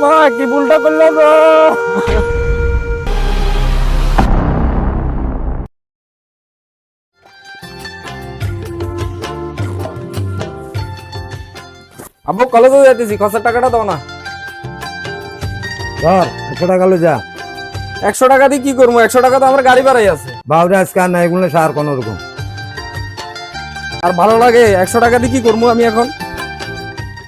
মা কি ভুলটা করলাম আব্বু কলেজে যাইতেছি খরচের টাকাটা দাও না। ধর একশো টাকা লো যা। একশো টাকা দিয়ে কি করব? একশো টাকা তো আমার গাড়ি ভাড়াই আছে। বাউরে আজকে আর নাই এগুলো সার কোনো রকম। আর ভালো লাগে একশো টাকা দিয়ে কি করব আমি এখন?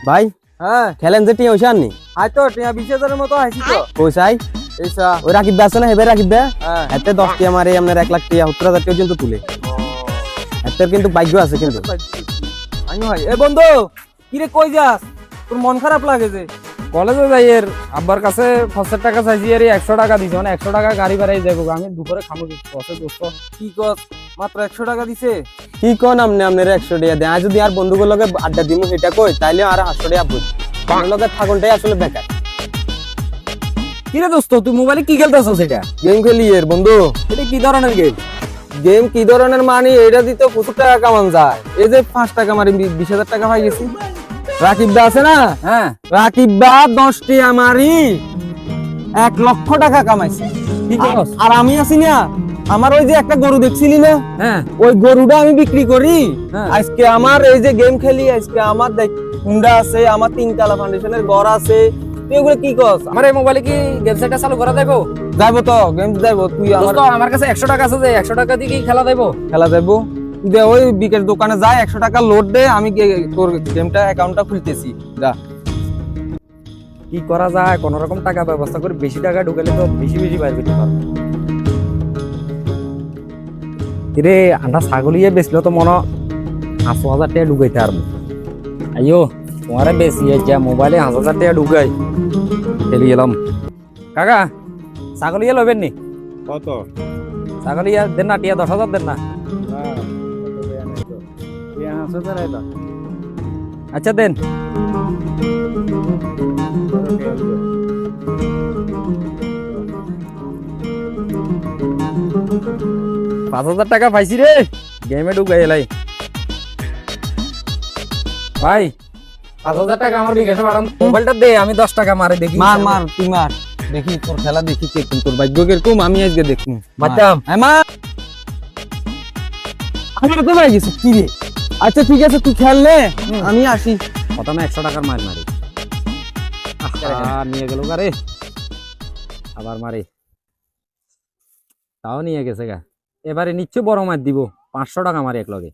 ভাই হ্যাঁ। খেলেন যে টিয়া হইছে আননি? আয় তো টিয়া বিশ হাজারের মতো আইসি তো। পয়সাই এইসা ওই রাকিব আছে না হেবে রাকিব বে হ্যাঁ। এতে দশ টিয়া মারে আপনার এক লাখ টিয়া সত্তর হাজার টিয়া পর্যন্ত তুলে। এতে কিন্তু ভাগ্য আছে কিন্তু। আমি ভাই এ বন্ধু কিরে কই যাস? তোর মন খারাপ লাগে যে। কলেজে যাই এর আব্বার কাছে খরচের টাকা চাইছি এর একশো টাকা দিছে মানে একশো টাকা গাড়ি ভাড়াই যাব আমি দুপুরে খামো বসে কি কর মাত্র একশো টাকা দিছে? কি কোন আপনি আপনার একশো টিয়া দেয় আর যদি আর বন্ধুগুলোর লগে আড্ডা দিমু সেটা কই? তাইলে আর আটশো টিয়া বুঝ আপনার লগে থাকুনটাই আসলে বেকার। কিরে দোস্ত তুই মোবাইলে কি খেলতেছ সেটা? গেম খেলি এর বন্ধু। এটা কি ধরনের গেম গেম কি ধরনের মানি? এটা দিতে প্রচুর টাকা কামান যায়। এই যে পাঁচ টাকা মারি বিশ হাজার টাকা পাই গেছি। রাকিব দা আছে না? হ্যাঁ। রাকিব দা দশটি আমারই এক লক্ষ টাকা কামাইছে। আর আমি আছি না। আমার ওই যে একটা গরু দেখছিলি না? হ্যাঁ। ওই গরুটা আমি বিক্রি করি। হ্যাঁ। আজকে আমার এই যে গেম খেলি আজকে আমার দেখ হুন্ডা আছে আমার তিনতলা ফাউন্ডেশনের ঘর আছে। তুই এগুলো কি আমার এই মোবাইলে কি গেম সেটটা চালু করা যাইবো? তো গেম যাইবো তুই আমার আমার কাছে একশো টাকা আছে যে একশো টাকা দিয়ে কি খেলা দেবো খেলা যাইবো। দে ওই বিকেল দোকানে যাই একশো টাকা লোড দে আমি তোর গেমটা অ্যাকাউন্টটা খুলতেছি। যা। কি করা যায়? কোন রকম টাকা ব্যবস্থা করে বেশি টাকা ঢুকালে তো বেশি বেশি বাইর করতে পারব রে আন্ডা ছাগলিয়ে বেচলো তো মনে পাঁচ হাজার টাকা ঢুকাইতে পারব আইও তোমারে বেশি যা মোবাইলে পাঁচ হাজার টাকা ঢুকাই। খেলি এলাম কাকা ছাগলিয়ে লবেন নি কত? ছাগলিয়া দেন না টিয়া দশ হাজার দেন না। আচ্ছা দেন। পাঁচ হাজার টাকা পাইছি রে। গেমে ঢুকাই এলাই। ভাই পাঁচ হাজার টাকা আমার বিকাশে পাঠান। মোবাইলটা দে আমি দশ টাকা মারে দেখি। মার মার তুই মার। দেখি তোর খেলা দেখি কে কোন তোর ভাগ্য কীরকম আমি আজকে দেখুন মারতাম। মা। আমার তো মাই গেছে কি রে? আচ্ছা ঠিক আছে তুই খেল নে। আমি আসি। প্রথমে একশো টাকার মার মারি। নিয়ে গেল রে। আবার মারি। তাও নিয়ে গেছে গা। এবারে নিশ্চয় বড় মার দিব। পাঁচশো টাকা মারি এক লগে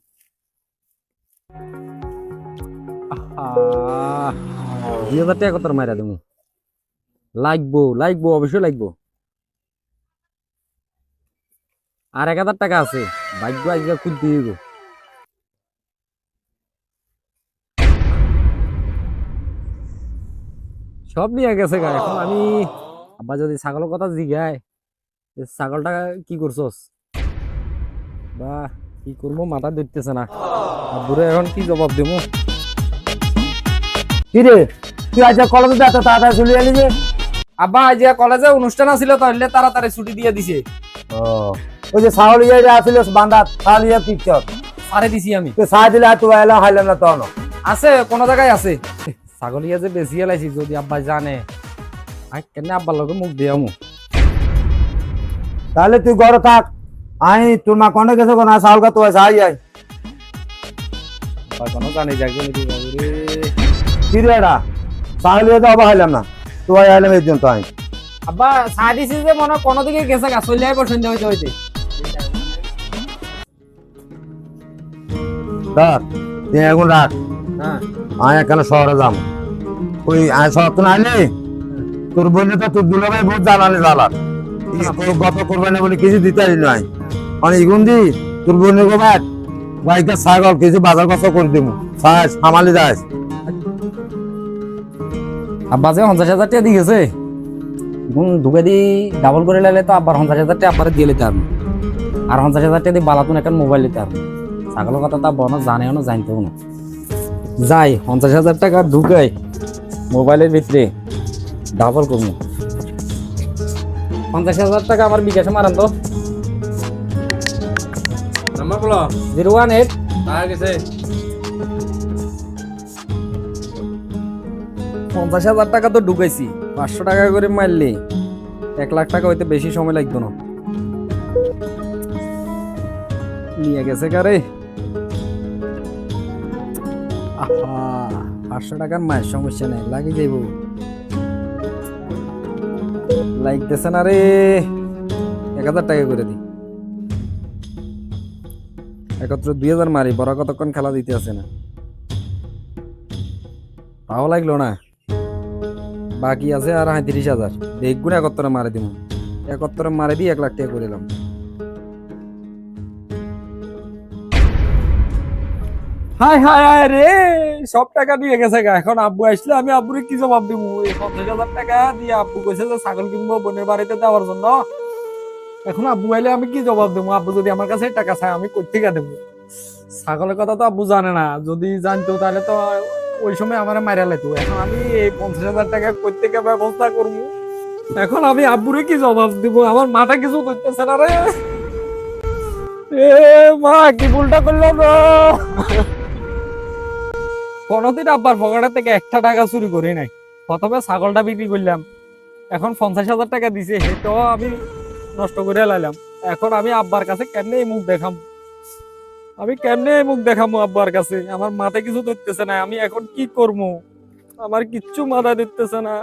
দুই হাজার টাকা কত মারা দেবো লাগবো লাগবো, অবশ্যই লাগবো। আর এক হাজার টাকা আছে। ভাগ্য আজকে খুলতে দিব সব নিয়ে গেছে গা। এখন আমি আব্বা যদি ছাগলের কথা জিগায় ছাগলটা কি করছস? বা কি করব মাথা ধরতেছে না। আব্বুরে এখন কি জবাব দেবো? কি রে তুই আজ কলেজে যা তো তাড়াতাড়ি চলে এলি যে? আব্বা আজ কলেজে অনুষ্ঠান আছিল তাহলে তাড়াতাড়ি ছুটি দিয়ে দিছে। ও ওই যে সাহলিয়া আসিল বান্দা সাহলিয়া পিকচার সারে দিছি আমি। তুই সাহ দিলে তুই এলাম হাইলাম না তখন আছে কোন জায়গায় আছে। ছাগলিয়া যে বেশি এলাইছি যদি আব্বা জানে। আই কেন আব্বার লগে মুখ দিয়া মু তাহলে তুই ঘরে থাক। আই তোর মা কোনে গেছে কোন চাউল কা তুই সাহাই যাই আব্বা কোনো জানি যাকে নাকি রে কি রে এটা? সাহলিয়া তো আবার হাইলাম না। তুই আইলাম এই জন্য তো আই। আব্বা সাই দিছি যে মনে কোনো দিকে গেছে গা চলে আইব সন্ধ্যা হইতে হইতে ধর তুই এখন রাখ হ্যাঁ আয় এখানে শহরে যাম ওই আয় শহর তো নাইলে তোর বোনে তো তোর দুলাভাই বহুত জ্বালানি জ্বালান গত করবে না বলে কিছু দিতে নাই। মানে ইগুন দি তোর বোনে গো ভাই বাইকে ছাগল কিছু বাজার কত করে দিব সাজ সামালি যাস আব্বা যে পঞ্চাশ হাজার টাকা দিয়ে গেছে। এখন ঢুকে দি ডাবল করে লাইলে তো আব্বার পঞ্চাশ হাজার টাকা আব্বার দিয়ে লিতে পারব আর পঞ্চাশ হাজার টাকা দিয়ে বালাতুন একটা মোবাইল পারব ছাগলের কথা তা বনো জানেও না জানতেও না। যাই পঞ্চাশ হাজার টাকা ঢুকাই মোবাইলের ভিতরে ডাবল করব। পঞ্চাশ হাজার টাকা আমার বিকাশে মারান তো। নাম্বার বলো। Zero one eight. গেছে পঞ্চাশ হাজার টাকা তো ঢুকাইছি। পাঁচশো টাকা করে মারলি এক লাখ টাকা হইতে বেশি সময় লাগতো না। নিয়ে গেছে কারে? আহা পাঁচশো টাকার মায়ের সমস্যা নেই লাগি যাইব। লাগতেছে না রে। এক হাজার টাকা করে দি। একত্র দুই হাজার মারি, বড় কতক্ষণ খেলা দিতে আসে না। তাও লাগল না। বাকি আছে আর পঁয়ত্রিশ হাজার। দেখুন একত্তরে মারে দিব একত্তরে মারে দিই এক লাখ টাকা করে এলাম হাই হাই রে, সব টাকা নিয়ে গেছে গা। এখন আব্বু আসলে আমি আব্বুরে কি জবাব দিব এই পঞ্চাশ হাজার টাকা দিয়ে আব্বু কইছে যে ছাগল কিনবো বোনের বাড়িতে দেওয়ার জন্য। এখন আব্বু আইলে আমি কি জবাব দেবো আব্বু যদি আমার কাছে টাকা চায়, আমি কই থেকে দেবো ছাগলের কথা তো আব্বু জানে না। যদি জানতো তাহলে তো ওই সময় আমার মারা লাইতো। এখন আমি এই পঞ্চাশ হাজার টাকা কই থেকে ব্যবস্থা করব এখন আমি আব্বুরে কি জবাব দিব আমার মাথা কিছু করতেছে না রে। এ মা, কি ভুলটা করলাম কোনোদিন আব্বার পকেটের থেকে একটা টাকা চুরি করি নাই। প্রথমে ছাগলটা বিক্রি করলাম। এখন পঞ্চাশ হাজার টাকা দিছে, সেটাও আমি নষ্ট করে লাইলাম এখন আমি আব্বার কাছে কেমনে এই মুখ দেখাম? আমি কেমনে এই মুখ দেখামো আব্বার কাছে? আমার মাথায় কিছু ধরতেছে না, আমি এখন কি করব আমার কিচ্ছু মাথা দিতেছে না।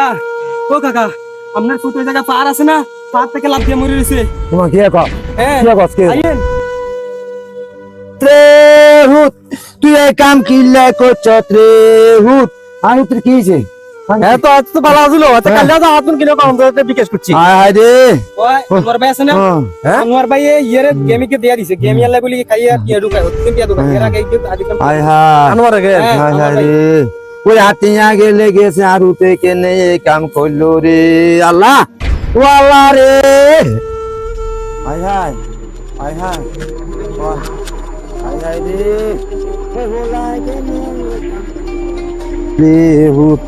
কাকা। ও কাকা আপনার ফুটো জায়গা পার আছে না? পার থেকে লাভ দিয়ে মরে রয়েছে তোমার কি কর হ্যাঁ কি কর কি আইয়েন। ত্রেহুত তুই এই কাম কিল্লা করছ ত্রেহুত। আমি তোর কি হয়েছে? হ্যাঁ তো আজ তো ভালো আসলো আচ্ছা কাল যাও হাতুন কিলো কাউন্ট করতে বিকাশ করছি। হায় হায় রে ওই আনোয়ার ভাই আছে না? হ্যাঁ। আনোয়ার ভাই এই ইয়েরে গেমিকে দিয়া দিছে। গেম ইয়াল্লা বলি খাইয়া টিয়া ঢুকায় হচ্ছে টিয়া ঢুকায়। এর আগে আজকাল হায় হায়। আনোয়ার আগে। হ্যাঁ, হায় হায় আনোয়ার ভাই। রে ওই হাতিয়া গেলে গেছে আর উঠে কেনে কাম করল রে। আল্লাহ! ও আল্লাহ রে! হাই হায় হাই ওয়াহ, হায় হায় রে। রে হুত